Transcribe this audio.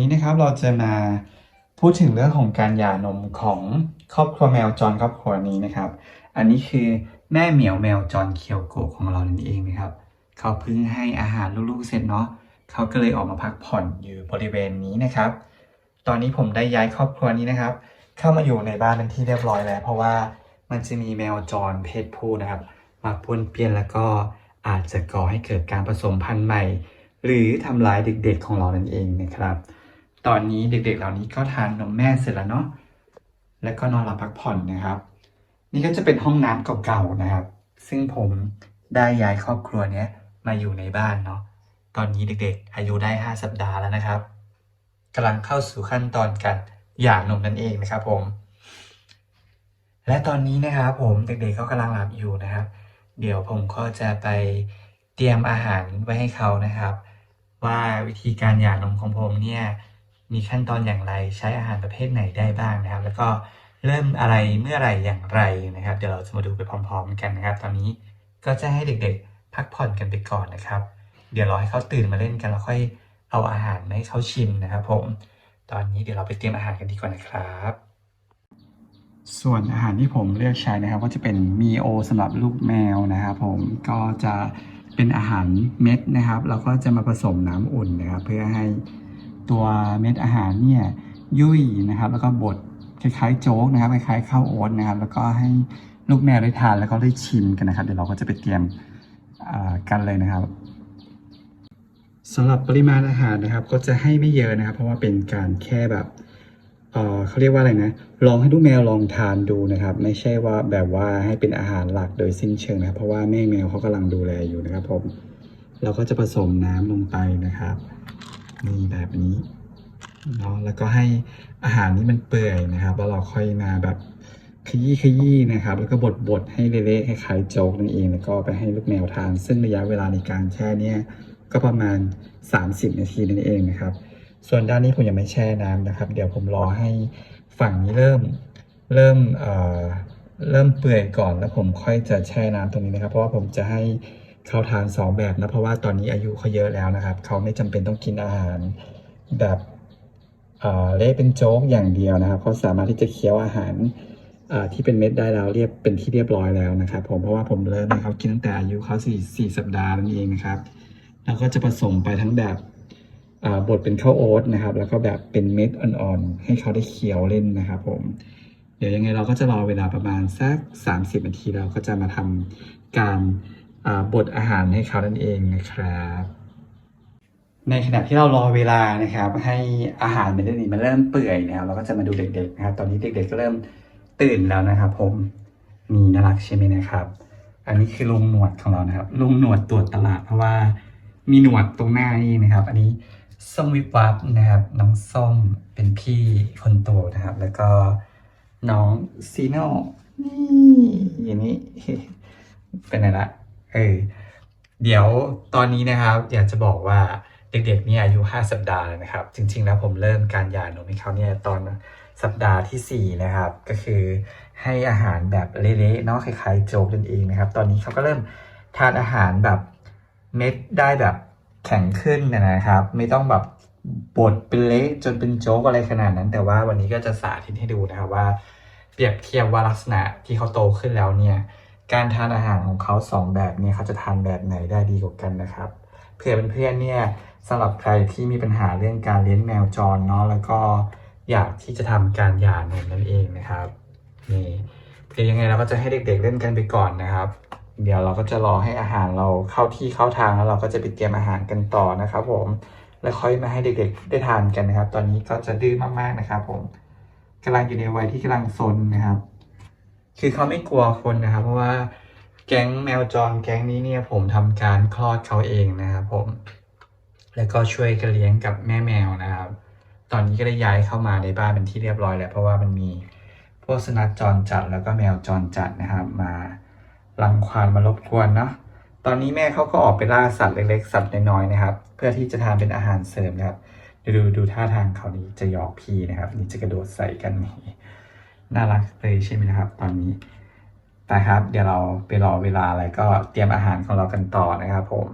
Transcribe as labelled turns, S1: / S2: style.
S1: นี้นะครับเราจะมาพูดถึงเรื่องของการหย่านมของครอบครัวแมวจรครอบครัวนี้นะครับ อันนี้คือแม่เหมียวแมวจรเคียวโกะของเรานั่นเองนะครับ เขาเพิ่งให้อาหารลูกๆเสร็จเนาะเขาก็เลยออกมาพักผ่อนอยู่บริเวณนี้นะครับ ตอนนี้ผมได้ย้ายครอบครัวนี้นะครับ เข้ามาอยู่ในบ้านเป็นที่เรียบร้อยแล้ว เพราะว่ามันจะมีแมวจรเพศผู้นะครับ มาป้วนเปี้ยนแล้วก็อาจจะก่อให้เกิดการผสมพันธุ์ใหม่ หรือทำร้ายเด็กๆของเรานั่นเองนะครับ ตอนนี้เด็กๆ เหล่านี้ก็ทานนมแม่เสร็จแล้วเนาะ แล้วก็นอนหลับพักผ่อนนะครับ นี่ก็จะเป็นห้องน้ำเก่าๆนะครับ ซึ่งผมได้ย้ายครอบครัวเนี้ยมาอยู่ในบ้านเนาะ ตอนนี้เด็กๆ อายุได้ 5 สัปดาห์แล้วนะครับกำลังเข้าสู่ขั้นตอนการหย่านมนั่นเองนะครับผม และตอนนี้นะครับผมเด็กๆเขากำลังหลับอยู่นะครับ เดี๋ยวผมก็จะไปเตรียมอาหารไว้ให้เขานะครับ ว่าวิธีการหย่านมของผมเนี่ย มีขั้นตอนอย่างไรใช้อาหารประเภทไหนได้บ้างนะครับ แล้วก็เริ่มอะไรเมื่อไรอย่างไรนะครับ เดี๋ยวเราจะมาดูไปพร้อม ๆ กันนะครับ ตอนนี้ก็จะให้เด็กๆ พักผ่อนกันไปก่อนนะครับ เดี๋ยวรอให้เขาตื่นมาเล่นกันแล้วค่อยเอาอาหารมาให้เขาชิมนะครับ ผม ตอนนี้เดี๋ยวเราไปเตรียมอาหารกันดีกว่านะครับ ส่วนอาหารที่ผมเลือกใช้นะครับ ก็จะเป็นมีโอสำหรับลูกแมวนะครับ ผมก็จะเป็นอาหารเม็ดนะครับแล้วก็จะมาผสมน้ำอุ่นนะครับ เพื่อให้ ตัวเม็ดอาหารเนี่ยยุ่ยนะครับ แล้วก็บดคล้ายๆโจ๊กนะครับคล้ายๆข้าวโอ๊ตนะครับ แล้วก็ให้ลูกแมวได้ทานแล้วก็ได้ชิมกันนะครับ เดี๋ยวเราก็จะไปเตรียมกันเลยนะครับสำหรับปริมาณอาหารนะครับ ก็จะให้ไม่เยอะนะครับ เพราะว่าเป็นการแค่แบบเออเขาเรียกว่าอะไรนะ ลองให้ลูกแมวลองทานดูนะครับ ไม่ใช่ว่าแบบว่าให้เป็นอาหารหลักโดยสิ้นเชิงนะครับ เพราะว่าแม่แมวเขากำลังดูแลอยู่นะครับผมเราก็จะผสมน้ำลงไปนะครับ นี่แบบนี้เนาะแล้วก็ให้อาหารนี้มันเปื่อยนะครับ แล้วเราค่อยมาแบบขยี้ขยี้นะครับ แล้วก็บดบดให้เละๆคล้ายๆโจ๊กนั่นเอง แล้วก็ไปให้ลูกแมวทาน ซึ่งระยะเวลาในการแช่เนี่ยก็ประมาณ 30 นาทีนั่นเองนะครับ ส่วนด้านนี้ผมยังไม่แช่น้ำนะครับ เดี๋ยวผมรอให้ฝั่งนี้เริ่มเริ่มเอ่อเริ่มเปื่อยก่อนแล้วผมค่อยจะแช่น้ำตรงนี้นะครับ เพราะว่าผมจะให้ เขาทาน 2 แบบนะเพราะว่าตอนนี้อายุเขาเยอะแล้วนะครับ เขาไม่จำเป็นต้องกินอาหารแบบเอ่อเละเป็นโจ๊กอย่างเดียวนะครับ เขาสามารถที่จะเคี้ยวอาหารเอ่อที่เป็นเม็ดได้แล้วเรียบเป็นที่เรียบร้อยแล้วนะครับ ผมเพราะว่าผมเริ่มให้เขากินตั้งแต่อายุเขาสี่สี่สัปดาห์นั่นเองนะครับ แล้วก็จะผสมไปทั้งแบบอ่าบดเป็นข้าวโอ๊ตนะครับ แล้วก็แบบเป็นเม็ดอ่อนๆให้เขาได้เคี้ยวเล่นนะครับผมเดี๋ยวยังไงเราก็จะรอเวลาประมาณสัก 30นาทีเราก็จะมาทำการ บดอาหารให้เขานั่นเองนะครับ ในขณะที่เรารอเวลานะครับ ให้อาหารมันนี้มันเริ่มเปื่อยนะครับเราก็จะมาดูเด็กๆนะครับ ตอนนี้เด็กๆก็เริ่มตื่นแล้วนะครับ ผมมีน่ารักใช่ไหมนะครับ อันนี้คือลุงหนวดของเรานะครับลุงหนวดตรวจตลาดเพราะว่ามีหนวดตรงหน้านี่นะครับ อันนี้ส้มวิบวับนะครับน้องส้มเป็นพี่คนโตนะครับ แล้วก็น้องซีโน่นี่อย่างนี้เป็นไงละ อนนี้นะครับอยากจะบอกว่าเด็กๆเนี่ยอายุ 5 สัปดาห์แล้วนะครับ จริง ๆ แล้วผมเริ่มการหย่านมให้เขาเนี่ยตอนสัปดาห์ทีสี่ 4 นะครับ ก็คือให้อาหารแบบเละๆเนาะคล้ายๆโจ๊กนั่นเองนะครับ ตอนนี้เขาก็เริ่มทานอาหารแบบเม็ดได้แบบแข็งขึ้นนะครับ ไม่ต้องแบบบดเป็นเละจนเป็นโจ๊กอะไรขนาดนั้น แต่ว่าวันนี้ก็จะสาธิตให้ดูนะครับว่า เปรียบเทียบว่าลักษณะที่เขาโตขึ้นแล้วเนี่ย การทานอาหารของเขาสองแบบเนี่ยเขาจะทานแบบไหนได้ดีกว่ากันนะครับเผื่อเพื่อนๆเนี่ยสำหรับใครที่มีปัญหาเรื่องการเลี้ยงแมวจรเนาะแล้วก็อยากที่จะทำการหย่านมนั่นเองนะครับนี่เดี๋ยวยังไงเราก็จะให้เด็ก ๆ เล่นกันไปก่อนนะครับ เดี๋ยวเราก็จะรอให้อาหารเราเข้าที่เข้าทางแล้วเราก็จะไปเตรียมอาหารกันต่อนะครับ ผมแล้วค่อยมาให้เด็กๆได้ทานกันนะครับ ตอนนี้ก็จะดื้อมากๆนะครับ ผมกำลังอยู่ในวัยที่กำลังซนนะครับ คือเขาไม่กลัวคนนะครับ เพราะว่าแก๊งแมวจรแก๊งนี้เนี่ยผมทำการคลอดเขาเองนะครับผม แล้วก็ช่วยกันเลี้ยงกับแม่แมวนะครับ ตอนนี้ก็ได้ย้ายเข้ามาในบ้านเป็นที่เรียบร้อยแล้ว เพราะว่ามันมีพวกสุนัขจรจัดแล้วก็แมวจรจัดนะครับ มารังควานมารบกวนเนาะตอนนี้แม่เขาก็ออกไปล่าสัตว์เล็กๆสัตว์น้อยๆนะครับ เพื่อที่จะทานเป็นอาหารเสริมนะครับ ดูดูดูท่าทางเขานี้จะหยอกพี่นะครับ นี่จะกระโดดใส่กันนี่ น่ารักเลยใช่ไหมนะครับ ตอนนี้แต่ครับ เดี๋ยวเราไปรอเวลาอะไรก็เตรียมอาหารของเรากันต่อนะครับผม